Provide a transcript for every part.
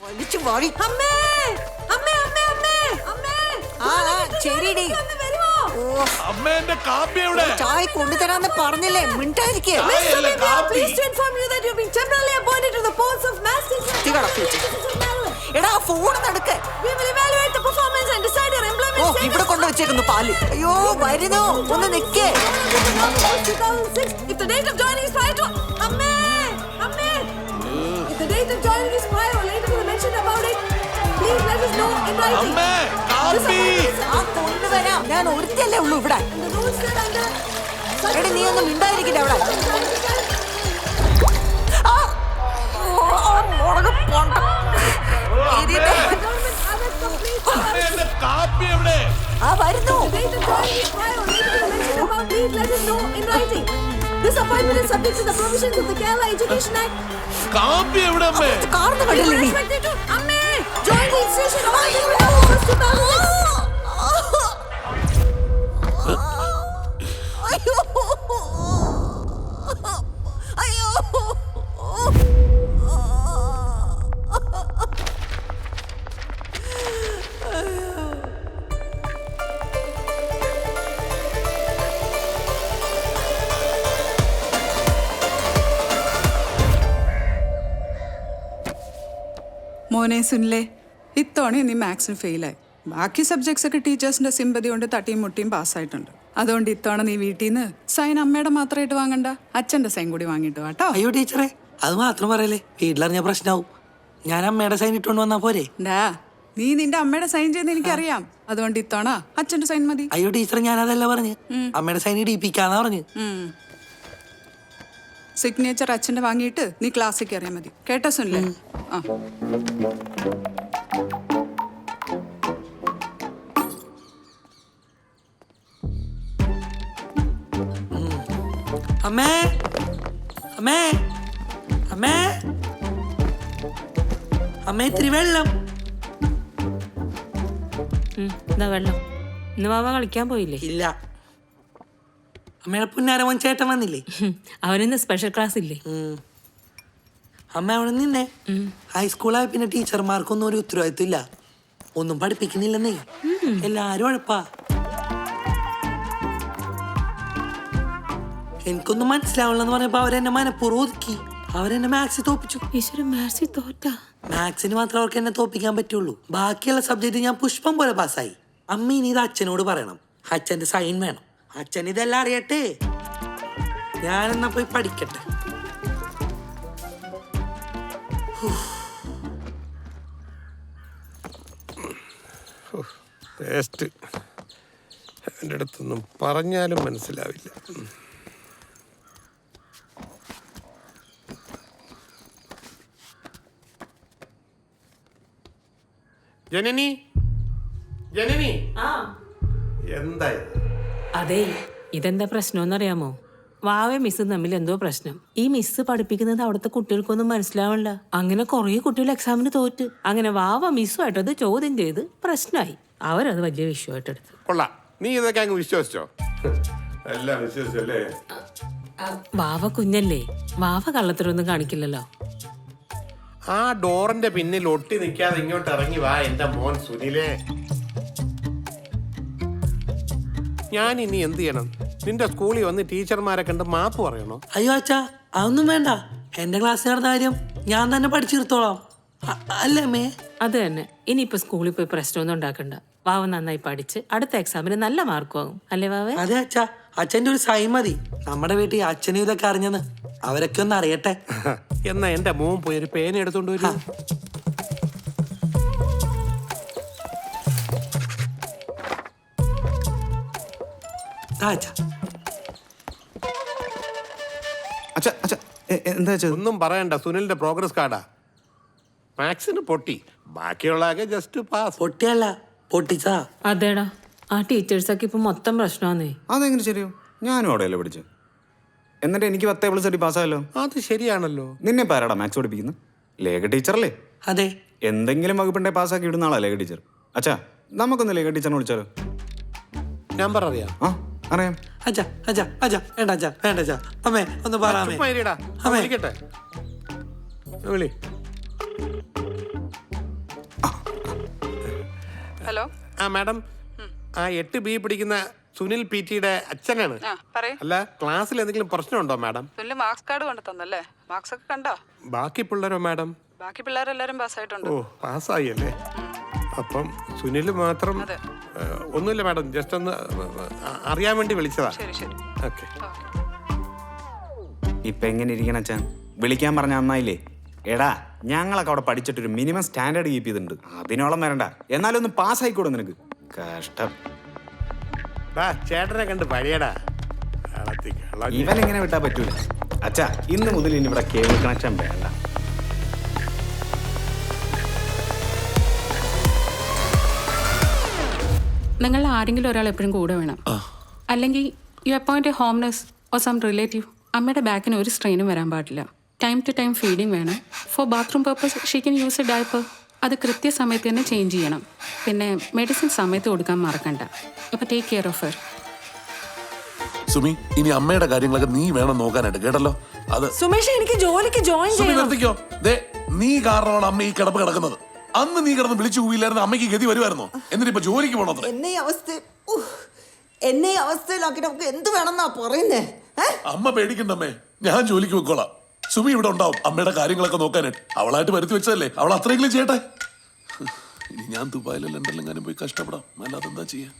വലിച്ചു വാരി അമ്മേ അമ്മേ അമ്മേ അമ്മേ അമ്മേ ആ ആ, ശരിടി ഒന്ന് വരുമോ ഓ അമ്മ എന്റെ കാപ്പി എവിടെ ചായ കൊണ്ടുതരാന്ന് പറഞ്ഞില്ലേ മിണ്ടായിരിക്കേ ചായ Mr. അല്ല, Bibia, please to inform you that you've been temporarily appointed to the post of Mass Teacher. തീ കടത്തി എടാ ഫോൺ നടക്ക് We will evaluate the performance and decide your employment oh status. ഇവിടെ കൊണ്ട് വെച്ചേക്കുന്നു പാൽ അയ്യോ വരുന്നു ഒന്ന് നിക്കേ if the date of joining is prior to... അമ്മേ അമ്മേ If the date of joining is prior or mentioned about it, please let us know in writing. അമ്മേ കാപ്പി ആ കൊണ്ടുവരാം ഞാൻ ഒരുത്തല്ലേ ഉള്ളൂ ഇവിടെ And the rules set under... such എടി നീ ഒന്ന് മിണ്ടായിരിക്കില്ല അവിടെ ആ, ഓ, ആ മുളക് പോണ്ട. ഇതിന്റെ- Adjournment hours complete. അമ്മ എന്റെ കാപ്പി എവിടെ ആ വരുന്നു date of joining is prior or later to the mentioned about, please let us know in writing. This appointment is subject to the provisions of the Kerala Education Act. കാപ്പി എവിടെ അമ്മേ കാർന്ന് കണ്ടില്ലേ അമ്മേ ജോയിൻ രജിസ്ട്രേഷൻ ഓർഡർ 2000 മോനെ സുനിലെ ഇത്തവണ നീ മാത്സിന് ഫെയിലായി. ബാക്കി സബ്ജക്ട്സൊക്കെ ഒക്കെ ടീച്ചേഴ്സിന്റെ സിമ്പതി കൊണ്ട് തട്ടിയും മുട്ടിയും പാസ്സായിട്ടുണ്ട്. അതുകൊണ്ട് ഇത്തവണ നീ വീട്ടിൽ നിന്ന് സൈൻ അമ്മയുടെ മാത്രമായിട്ട് വാങ്ങണ്ട അച്ഛന്റെ സൈൻ കൂടി വാങ്ങിയിട്ട് വാട്ടോ അയ്യോ ടീച്ചറെ അത് മാത്രം പറയല്ലേ വീട്ടിലറിഞ്ഞ പ്രശ്നമാവും ഞാൻ അമ്മയുടെ സൈൻ ഇട്ടുകൊണ്ട് വന്നാ പോരെ? ഡാ നീ നിന്റെ അമ്മയുടെ സൈൻ ചെയ്യുന്ന എനിക്കറിയാം. അതുകൊണ്ട് ഇത്തവണ അച്ഛന്റെ സൈൻ മതി. അയ്യോ ടീച്ചറെ ഞാൻ അതല്ല പറഞ്ഞു അമ്മയുടെ സൈൻ ഇടിപ്പിക്കാന്നാ പറഞ്ഞ്. സിഗ്നേച്ചർ അച്ഛന്റെ വാങ്ങിയിട്ട് നീ ക്ലാസ്സിൽ കയറിയാൽ മതി. കേട്ടോ സുനിലെ? ആ. അമ്മേ. അമ്മേ. അമ്മേ. അമ്മേ ഇത്തിരി വെള്ളം. വെള്ളം. ഇന്ന് മാമ കളിക്കാൻ പോയില്ലേ? ഇല്ല. അമ്മയുടെ പുന്നാരമോൻ ചേട്ടൻ വന്നില്ലേ? അവനിന്ന് സ്പെഷ്യൽ ക്ലാസ് ഇല്ലേ. അമ്മ അവിടെ നിന്നെ. ഹൈസ്കൂളായ പിന്നെ ടീച്ചർമാർക്കൊന്നും ഒരു ഉത്തരവാദിത്വം ഇല്ല. ഒന്നും പഠിപ്പിക്കുന്നില്ലെന്നേ. എല്ലാരും ഉഴപ്പാ. എനിക്കൊന്നും മനസ്സിലാവില്ലെന്ന് പറഞ്ഞപ്പോ അവരെന്നെ മനഃപൂർവം ഒതുക്കി. അവരെന്നെ മാത്സ് തോപ്പിച്ചു. മാത്സ് തോറ്റാ. മാത്സിന് മാത്രം അവർക്ക് എന്നെ തോപ്പിക്കാൻ പറ്റുള്ളൂ. ബാക്കിയുള്ള സബ്ജക്റ്റ് ഞാൻ പുഷ്പം പോലെ പാസ്സായി അമ്മ ഇനി ഇത് അച്ഛനോട് പറയണം. അച്ഛന്റെ സൈൻ വേണം. അച്ഛൻ ഇതെല്ലാം അറിയട്ടെ? ഞാനെന്നാ പോയി പഠിക്കട്ടെ. ടേസ്റ്റ് എന്റെ അടുത്തൊന്നും പറഞ്ഞാലും മനസ്സിലാവില്ല. ജനനി? ജനനി? എന്തായി അതെ. ഇതെന്താ പ്രശ്നമെന്നറിയാമോ? വാവേ മിസ്സും തമ്മിൽ എന്തോ പ്രശ്നം. ഈ മിസ്സ് പഠിപ്പിക്കുന്നത് അവിടുത്തെ കുട്ടികൾക്കൊന്നും മനസ്സിലാവണ്ട അങ്ങനെ കുറേ കുട്ടികൾ എക്സാമിന് തോറ്റ്. അങ്ങനെ വാവ മിസ്സുമായിട്ടത് അത് ചോദ്യം ചെയ്ത് പ്രശ്നമായി. അവരത് വലിയ വിഷയമായിട്ട് എടുത്തു. കൊള്ളാം. നീ ഇതൊക്കെ അങ്ങ് വിശ്വസിച്ചോ? എല്ലാം വിശ്വസിച്ചല്ലേ? വാവ കുഞ്ഞല്ലേ? വാവ കള്ളത്തരൊന്നും കാണിക്കില്ലല്ലോ. ആ ഡോറിന്റെ പിന്നിൽ ഒട്ടി നിൽക്കാതെ ഇങ്ങോട്ട് ഇറങ്ങി വാ എന്റെ മോൻ സുനിലേ? ഞാൻ ഇനി എന്ത് ചെയ്യണം? നിന്റെ സ്കൂളിൽ വന്ന് ടീച്ചർമാരെ കണ്ട് മാപ്പ് പറയണോ? അയ്യോ അച്ഛാ അതൊന്നും വേണ്ട. എന്റെ ക്ലാസ്സുകാരുടെ നടന്ന കാര്യം. ഞാൻ തന്നെ പഠിച്ചെടുത്തോളാം അ- അല്ലേ മേ അത് തന്നെ. ഇനിയിപ്പോ സ്കൂളിൽ പോയി പ്രശ്നമൊന്നും ഉണ്ടാക്കണ്ട. വാവ നന്നായി പഠിച്ച് അടുത്ത എക്സാമിന് നല്ല മാർക്ക് വാങ്ങും അല്ലേ വാവേ? അതെ അച്ഛാ അച്ഛന്റെ ഒരു സൈ മതി. നമ്മുടെ വീട്ടിൽ അച്ഛനും ഇതൊക്കെ അറിഞ്ഞെന്ന്. അവരൊക്കെ ഒന്ന് അറിയട്ടെ. എന്നാ എന്റെ മോൻ പോയി ഒരു പേന എടുത്തോണ്ട് വരൂ. ദാ അച്ഛാ അച്ഛ എന്താ ഒന്നും പറയണ്ട സുനിലിന്റെ പ്രോഗ്രസ് കാർഡാ മാത്സിന് പൊട്ടി. ബാക്കിയുള്ളതൊക്കെ ജസ്റ്റ് പാസ് പൊട്ടിയല്ല പൊട്ടിച്ചാ അതേടാ ആ ടീച്ചേഴ്സൊക്കെ ഇപ്പൊ മൊത്തം പ്രശ്നമാന്നേ. അതെങ്ങനെ ശരിയോ ഞാനും അവിടെയല്ലേ പഠിച്ചു. എന്നിട്ട് എനിക്ക് പത്തേ പ്ലസ് അടി പാസ്സായല്ലോ? അത് ശരിയാണല്ലോ. നിന്നെ പാരാടാ മാത്സ് പഠിപ്പിക്കുന്നു? ലേഖ ടീച്ചറല്ലേ അതെ. എന്തെങ്കിലും വകുപ്പുണ്ടെ പാസ്സാക്കി ഇടുന്ന ആളാ ലേഖ ടീച്ചർ അച്ഛാ നമുക്കൊന്ന് ലേഖ ടീച്ചറിനെ വിളിച്ചാലോ? നമ്പർ അറിയാം. ആ. അറിയാം അച്ഛാ അച്ഛാ അച്ഛാ വേണ്ട അച്ഛാ വേണ്ട അച്ഛാ. അമ്മേ ഒന്ന് പറ വിളിക്കട്ടെ. ഹലോ. ആ മാഡം. ആ എട്ട് ബി പിടിക്കുന്ന സുനിൽ പി ടിയുടെ അച്ഛനാണ്. ആ അല്ല ക്ലാസ്സിൽ എന്തെങ്കിലും പ്രശ്നമുണ്ടോ മാഡം? തുല്യ മാർക്സ് കാർഡ് കൊണ്ട് തന്നല്ലേ മാർക്സ് ഒക്കെ കണ്ടോ? ബാക്കി പിള്ളേരോ മാഡം? ബാക്കി പിള്ളേരെല്ലാരും പാസ്സായിട്ടുണ്ട്. ഓ പാസ്സായി അല്ലേ? അപ്പം സുനിൽ മാത്രം അതെ. ഒന്നുമില്ല മാഡം ജസ്റ്റ് ഒന്ന് അറിയാൻ വേണ്ടി വിളിച്ചതാ. ശരി ശരി. ഓക്കെ. ഇപ്പൊ എങ്ങനെ ഇരിക്കണം അച്ഛൻ വിളിക്കാൻ പറഞ്ഞ അന്നായില്ലേ എടാ ഞങ്ങളൊക്കെ അവിടെ പഠിച്ചിട്ടൊരു മിനിമം സ്റ്റാൻഡേർഡ് കീപ്പ് ചെയ്തിട്ടുണ്ട്. അതിനോളം വരണ്ട. എന്നാലും ഒന്ന് പാസ് ആയിക്കോടും നിനക്ക്? കഷ്ടം. ഡാ ചേട്ടനെ കണ്ട് പഴയടാ. ഇവനെങ്ങനെ ഇവൻ എങ്ങനെ വിട്ടാ പറ്റൂല? അച്ഛാ ഇന്ന് മുതൽ ഇനി ഇവിടെ കേബിൾ കണക്ഷൻ വേണ്ട. നിങ്ങൾ ആരെങ്കിലും ഒരാൾ എപ്പോഴും കൂടെ വേണം. അല്ലെങ്കിൽ you appoint a home nurse or some relative അമ്മയുടെ ബാക്കിന് ഒരു സ്ട്രെയിനും വരാൻ പാടില്ല. ടൈം ടു ടൈം ഫീഡിങ് വേണം. For bathroom purpose she can use a diaper അത് കൃത്യസമയത്ത് തന്നെ ചേഞ്ച് ചെയ്യണം. പിന്നെ മെഡിസിൻ സമയത്ത് കൊടുക്കാൻ മറക്കണ്ട. അപ്പോൾ take care of her Sumi ഇനി അമ്മയുടെ കാര്യങ്ങളൊക്കെ നീ വേണം നോക്കാനായിട്ട് കേട്ടല്ലോ? അത് സുമേഷ് എനിക്ക് ജോലിക്ക് ജോയിൻ സുമി ചെയ്യണം. നിർത്തിക്കോ. ദേ നീ കാരണമാണ് അമ്മ ഈ കിടപ്പ് കിടക്കുന്നത്. അന്ന് നീ കിടന്ന് വിളിച്ചു പോയില്ലായിരുന്നു അമ്മയ്ക്ക് ഗതി വരുമായിരുന്നു? എന്നിട്ട് ഇപ്പൊ ജോലിക്ക് പോണോ എന്നെ ഈ അവസ്ഥ. എന്നെ ഈ അവസ്ഥയിലാക്കി നമുക്ക് എന്ത് വേണമെന്നാ പറയുന്നേ? അമ്മ പേടിക്കണ്ടമ്മേ ഞാൻ ജോലിക്ക് വെക്കോളാം സുമി ഇവിടെ ഉണ്ടാവും. അമ്മയുടെ കാര്യങ്ങളൊക്കെ നോക്കാനായിട്ട്. അവളായിട്ട് വരുത്തി വെച്ചതല്ലേ? അവൾ അത്രയെങ്കിലും ചെയ്യട്ടെ? ഇനി ഞാൻ ദുബായിലും ലണ്ടനിലെങ്ങാനും പോയി കഷ്ടപ്പെടാം. അല്ലാതെന്താ ചെയ്യാ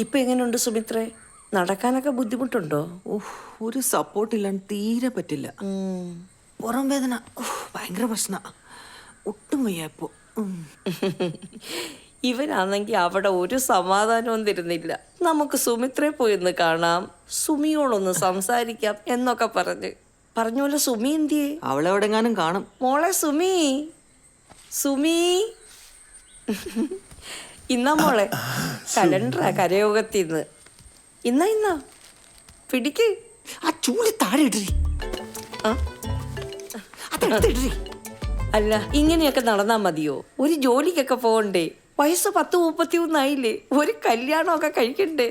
ഇപ്പൊ എങ്ങനെയുണ്ട് സുമിത്രേ? നടക്കാനൊക്കെ ബുദ്ധിമുട്ടുണ്ടോ? ഒരു സപ്പോർട്ട് ഇല്ലാണ്ട് തീരെ പറ്റില്ല. പുറം വേദന ഭയങ്കര പ്രശ്ന. ഒട്ടും വയ്യ ഇപ്പോ. ഇവനാണെങ്കിൽ അവിടെ ഒരു സമാധാനവും തരുന്നില്ല. നമുക്ക് സുമിത്രയെ പോയി ഒന്ന് കാണാം. സുമിയോടൊന്ന് സംസാരിക്കാം എന്നൊക്കെ പറഞ്ഞ്. പറഞ്ഞ സുമി എന്തിയേ? അവളെവിടെങ്ങാനും കാണും. മോളെ സുമി. സുമി. ഇന്നാ മോളെ. കലണ്ടറാ കരയോഗത്തിന്ന്. ഇന്നാ ഇന്നാ. പിടിക്ക്. ആ ചൂൽ താഴെ ഇടറി അതെടുത്തിടറി അല്ല ഇങ്ങനെയൊക്കെ നടന്നാ മതിയോ? ഒരു ജോലിക്കൊക്കെ പോകണ്ടേ വയസ്സ് പത്ത് മുപ്പത്തി ഒന്നായില്ലേ ഒരു കല്യാണമൊക്കെ കഴിക്കണ്ടേ?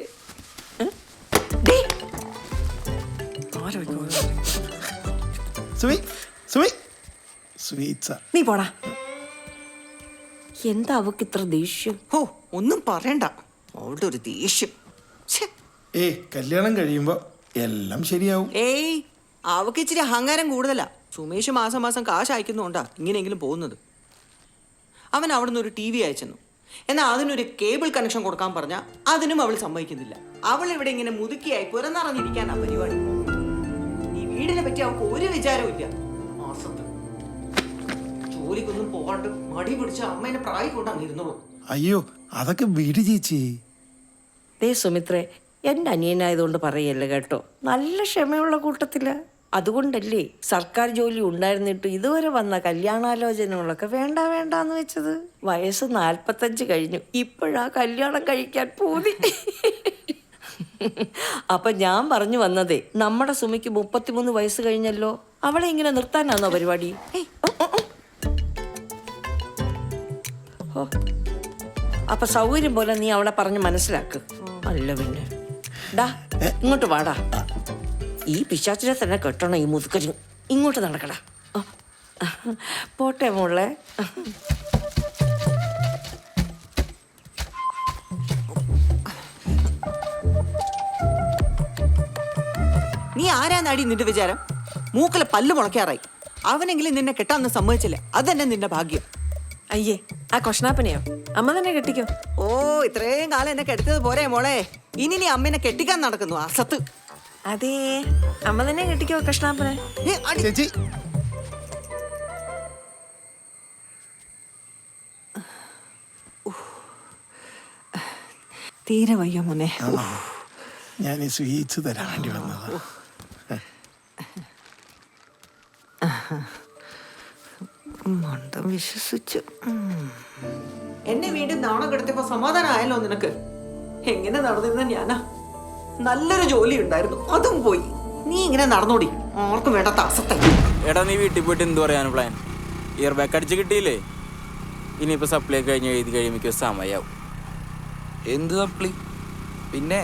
നീ പോടാ. എന്താ അവക്ക് ഇത്ര ദേഷ്യം? ഓ ഒന്നും പറയണ്ട. അവളുടെ ഒരു ദേഷ്യം. ഛെ. ഏ കല്യാണം കഴിയുമ്പോ എല്ലാം ശരിയാവും. ഏയ് അവക്ക് ഇച്ചിരി അഹങ്കാരം കൂടുതലാ. സുമേഷ് മാസം മാസം കാശ് അയക്കുന്നുണ്ടാ ഇങ്ങനെയെങ്കിലും പോകുന്നത്. അവൻ അവിടുന്ന് ഒരു ടി വി അയച്ചെന്നു. എന്നാൽ അതിനൊരു കേബിൾ കണക്ഷൻ കൊടുക്കാൻ പറഞ്ഞ അതിനും അവൾ സമ്മതിക്കുന്നില്ല. അവൾ ഇവിടെ ഇങ്ങനെ മുതുക്കിയായി പുറന്നറിഞ്ഞിരിക്കാനാ പരിപാടി. ഈ വീടിനെ പറ്റി അവൾക്ക് ഒരു വിചാരവും ഇല്ല മാസത്ത് ജോലിക്കൊന്നും പോകാണ്ട് മടി പിടിച്ച അമ്മേനെ പ്രായി കൊണ്ടാണ് ഇരുന്നുള്ളൂ അയ്യോ അതൊക്കെ വീട് ചേച്ചി. ദേ സുമിത്രേ എന്റെ അനിയനായതുകൊണ്ട് പറയല്ല കേട്ടോ? നല്ല ക്ഷമയുള്ള കൂട്ടത്തില. അതുകൊണ്ടല്ലേ സർക്കാർ ജോലി ഉണ്ടായിരുന്നിട്ട് ഇതുവരെ വന്ന കല്യാണാലോചനകളൊക്കെ വേണ്ട വേണ്ട എന്ന് വെച്ചത്? വയസ്സ് നാൽപ്പത്തഞ്ച് കഴിഞ്ഞു. ഇപ്പോഴാ കല്യാണം കഴിക്കാൻ പൂതി. അപ്പൊ ഞാൻ പറഞ്ഞു വന്നതേ നമ്മുടെ സുമിക്ക് മുപ്പത്തിമൂന്ന് വയസ്സ് കഴിഞ്ഞല്ലോ. അവളെ ഇങ്ങനെ നിർത്താനാണോ പരിപാടി? അപ്പൊ സൗകര്യം പോലെ നീ അവളെ പറഞ്ഞ് മനസ്സിലാക്ക്. അല്ല പിന്നെ. ഡാ ഇങ്ങോട്ട് വാടാ. ഈ പിശാച്ചിനെ തന്നെ കെട്ടണം ഈ മുതുക്കരി ഇങ്ങോട്ട് നടക്കടാ. പോട്ടെ മോളെ. നീ ആരാന്നാടി നിന്റെ വിചാരം? മൂക്കിലെ പല്ല് മുളയ്ക്കാറായി. അവനെങ്കിലും നിന്നെ കെട്ടാന്ന് സമ്മതിച്ചില്ല. അതന്നെ നിന്റെ ഭാഗ്യം. അയ്യേ ആ കൊഷ്ണാപ്പനെയോ അമ്മ തന്നെ കെട്ടിക്കോ. ഓ ഇത്രയും കാലം എന്നെ കെട്ടിച്ചത് പോരെ മോളെ. ഇനി നീ അമ്മേനെ കെട്ടിക്കാൻ നടക്കുന്നു അസത്ത് അതേ അമ്മ തന്നെ കെട്ടിക്കോ കൃഷ്ണാപ്പനെ ഏ, അടി. ചേച്ചി. തീരെ വയ്യ മോനെ. ഞാൻ ഈ സ്വീറ്റ്സ് തരാൻ വേണ്ടി വന്നതാ. മണ്ടം വിശ്വസിച്ചു. എന്നെ വീണ്ടും നാണം കിടത്തിയപ്പോ സമാധാനമായല്ലോ നിനക്ക്? എങ്ങനെ നടന്നിരുന്ന ഞാനാ? നല്ലൊരു ജോലി ഉണ്ടായിരുന്നു അതും പോയി. നീ ഇങ്ങനെ നടന്നോടി ആർക്കും വേണ്ടാത്ത അസത്തെ എടാ നീ വീട്ടിൽ പോയിട്ട് എന്തു പറയാനും പ്ലാൻ ഇയർ ബാക്ക് അടിച്ച് കിട്ടിയില്ലേ? ഇനിയിപ്പോ സപ്ലൈ കഴിഞ്ഞ് എഴുതി കഴിയുമ്പോൾ സമയാവും. എന്ത് സപ്ലി പിന്നെ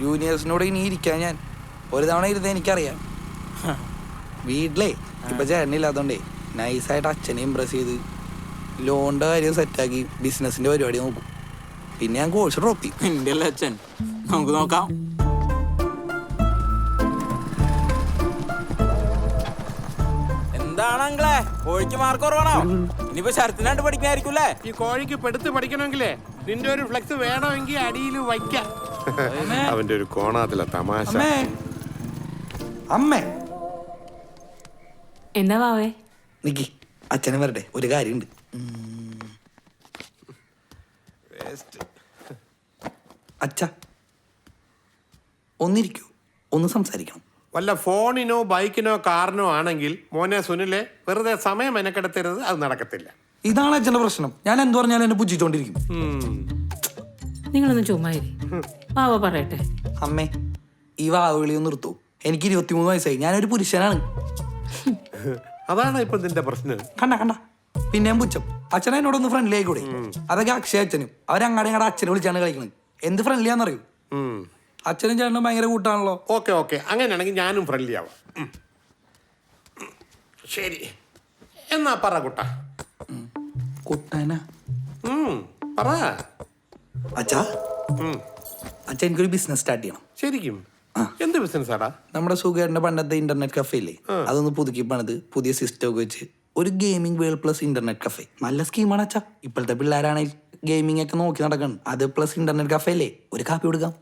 ജൂനിയേഴ്സിനോട് ഇനി ഇരിക്കാൻ ഞാൻ. ഒരു തവണ ഇരുന്ന് എനിക്കറിയാം. വീട്ടിലേ ഇപ്പൊ ചേട്ടനില്ലാത്തോണ്ടേ നൈസായിട്ട് അച്ഛനെ ഇമ്പ്രസ് ചെയ്ത് ലോണിന്റെ കാര്യം സെറ്റാക്കി ബിസിനസിന്റെ പരിപാടി നോക്കും. പിന്നെ ഞാൻ കോഴ്സ് ഡ്രോപ്പ് ചെയ്യും. എന്റെ അല്ലേ അച്ഛൻ? നമുക്ക് നോക്കാം. എന്താണ് അങ്ങളെ കോഴിക്ക് മാർക്ക് കുറവാണോ? ഇനിയിപ്പോ ശരത്തിനാണ്ട് പഠിക്കായിരിക്കൂലേ ഈ കോഴിക്ക് പെടുത്ത് പഠിക്കണമെങ്കിലേ നിന്റെ ഒരു ഫ്ലെക്സ് വേണമെങ്കിൽ അടിയിൽ വയ്ക്കാം. അവന്റെ ഒരു കോണാത്തിലെ തമാശ. അമ്മേ. അമ്മേ. എന്താ വാവേ നിക്കി. അച്ഛനെ വരട്ടെ. ഒരു കാര്യമുണ്ട്. അച്ഛ ഒന്നിരിക്കൂ. ഒന്ന് സംസാരിക്കണം. വല്ല ഫോണിനോ ബൈക്കിനോ കാറിനോ ആണെങ്കിൽ മോനെ സുനിലെ വെറുതെ സമയം എനക്കെടുത്തരുത് അത് നടക്കത്തില്ല. ഇതാണ് അച്ഛന്റെ പ്രശ്നം. ഞാൻ എന്ത് പറഞ്ഞാലും എന്നെ പുജിച്ചോണ്ടിരിക്കും നിങ്ങളൊന്നും ചുമ്മാരി വാവ പറയട്ടെ. അമ്മേ ഈ നിർത്തു നിർത്തൂ. എനിക്ക് ഇരുപത്തിമൂന്ന് വയസ്സായി. ഞാനൊരു പുരുഷനാണ്. അതാണ് ഇപ്പൊ നിന്റെ പ്രശ്നം. കണ്ട കണ്ട. പിന്നെ പുച്ഛം. അച്ഛനെ എന്നോടൊന്ന് ഫ്രണ്ട്ലി ആയിക്കൂടെ? അതൊക്കെ അക്ഷയ അച്ഛനും. അവരങ്ങാടെ ഞങ്ങളുടെ അച്ഛനെ വിളിച്ചാണ് കളിക്കുന്നത് എന്ത് ഫ്രണ്ട്ലി ആണെന്നറിയൂ? അച്ഛനും ചേട്ടനും ഭയങ്കര കൂട്ടാണല്ലോ. Okay okay. അങ്ങനെയാണെങ്കിൽ ഞാനും ഫ്രണ്ട്ലി ആവാം. ശരി. എന്നാ പറ കുട്ട. കുട്ടനാ? പറ. അച്ഛാ? ഉം. അച്ഛ എനിക്കൊരു ബിസിനസ് സ്റ്റാർട്ട് ചെയ്യണം. ശരിക്കും. എന്ത് ബിസിനസ് ആടാ? നമ്മുടെ സുഖേറിന്റെ പണ്ടത്തെ ഇന്റർനെറ്റ് കഫേ ഇല്ലേ? അതൊന്ന് പുതുക്കി പണിത് പുതിയ സിസ്റ്റം ഒക്കെ വെച്ച്. ഒരു gaming world plus internet cafe നല്ല സ്കീമാണ് അച്ഛാ. ഇപ്പോഴത്തെ പിള്ളേരാണെങ്കിൽ ഗെയിമിംഗ് ഒക്കെ നോക്കി നടക്കണം അത് പ്ലസ് ഇന്റർനെറ്റ് കഫേ അല്ലേ ഒരു കാപ്പി കൊടുക്കാം.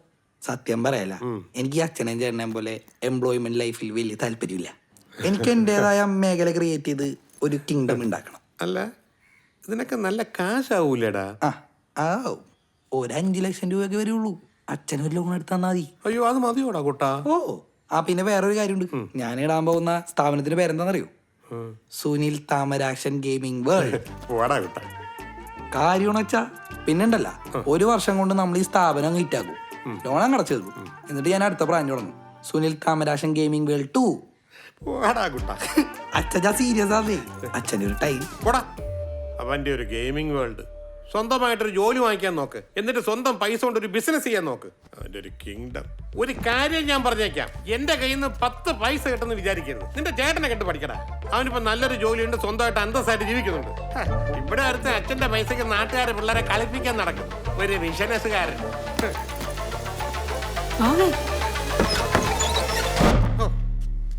സത്യം പറയല എനിക്ക് അച്ഛനെയും ചേട്ടനെയും പോലെ എംപ്ലോയ്മെന്റ് ലൈഫിൽ വലിയ താല്പര്യമില്ല. എനിക്ക് എന്റേതായ മേഖല ക്രിയേറ്റ് ചെയ്ത് ഒരു കിങ്ഡം ഉണ്ടാക്കണം. അല്ല ഇതിനൊക്കെ നല്ല കാശാവൂലേടാ ആ. ആ. ഒരു അഞ്ച് ലക്ഷം രൂപയൊക്കെ വരുള്ളൂ. അച്ഛന് ഒരു ലോൺ എടുത്താൽ മതി. അയ്യോ അത് മതിയോടാ കൂട്ടാ. ഓ ആ പിന്നെ വേറൊരു കാര്യമുണ്ട്. ഞാൻ ഇടാൻ പോകുന്ന സ്ഥാപനത്തിന്റെ പേരെന്താണെന്നറിയോ സുനിൽ താമരാക്ഷൻ ഗെയിമിംഗ് വേൾഡ്. പോടാ കുട്ട. കാര്യമാണ് വെച്ചാ പിന്നെണ്ടല്ല ഒരു വർഷം കൊണ്ട് നമ്മൾ ഈ സ്ഥാപനം അങ്ങ് ഹിറ്റാക്കും ലോൺ അങ്ങ് അടച്ചു തീർക്കും. എന്നിട്ട് ഞാൻ അടുത്ത ബ്രാൻഡ് തുടങ്ങും. Sunil Thamarakshan gaming world two. പോടാ കുട്ട. അച്ഛൻ സീരിയസ് ആണേ അച്ഛന്റെ ഒരു ടൈം പോടാ. അവന്റെ ഒരു ഗെയിമിംഗ് വേൾഡ്. സ്വന്തമായിട്ടൊരു ജോലി വാങ്ങിക്കാൻ നോക്ക്. എന്നിട്ട് സ്വന്തം പൈസ കൊണ്ട് ഒരു ബിസിനസ് ചെയ്യാൻ നോക്ക്. അതിന്റെ ഒരു കിങ്ഡം ഒരു കാര്യം ഞാൻ പറഞ്ഞേക്കാം. എന്റെ കയ്യിൽ നിന്ന് പത്ത് പൈസ കിട്ടുമെന്ന് വിചാരിക്കരുത്. നിന്റെ ചേട്ടനെ കെട്ട് പഠിക്കടാ. അവനിപ്പോ നല്ലൊരു ജോലിയുണ്ട് സ്വന്തമായിട്ട് അന്തസ്സായിട്ട് ജീവിക്കുന്നുണ്ട്. ഇവിടെ അടുത്ത് അച്ഛന്റെ പൈസക്ക് നാട്ടുകാരെ പിള്ളേരെ കളിപ്പിക്കാൻ നടക്കും. ഒരു ബിസിനസ്സുകാരൻ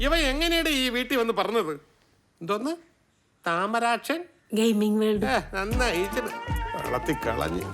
ഇവ എങ്ങനെയാണ് ഈ വീട്ടിൽ വന്ന് പറഞ്ഞത്? എന്തോന്ന്? താമരാക്ഷൻ? Gaming world. നന്നായി. വളർത്തി കളഞ്ഞ്